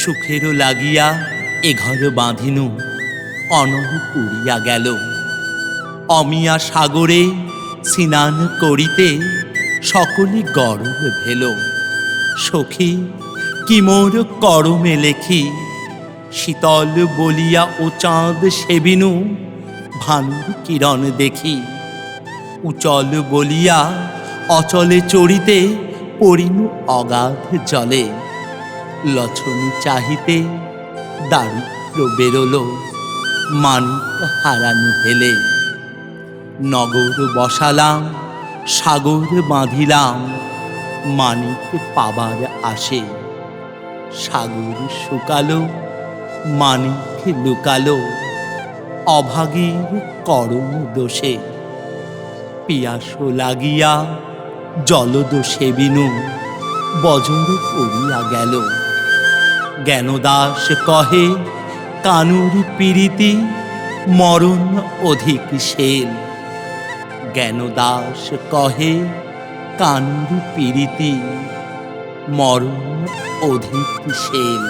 সুখেরও লাগিয়া এ ঘর বাঁধিনু, অনহ পুরিয়া গেল। অমিয়া সাগরে স্নান করিতে সকলে গরব ভেল। সখী, কি মোর করমে লেখি? শীতল বলিয়া ও চাঁদ সেবিনু, ভানুর কিরণ দেখি। উচল বলিয়া অচলে চড়িতে পড়িনু অগাধ জলে। লছনি চাহিতে দারিদ্র বেরোলো মানিক হারানো হেলে নগর বসালাম, সাগর বাঁধিলাম, মানিক পাবার আসে। সাগর শুকালো, মানিক লুকালো, অভাগীর করম দোষে। পিয়াসো লাগিয়া জলদোষে বিনু, বজর পড়িয়া গেল। জ্ঞানদাস কহে কানুর পীড়িতি মরণ অধিক শেল জ্ঞানদাস কহে কানুর পীড়িতি মরণ অধিক শেল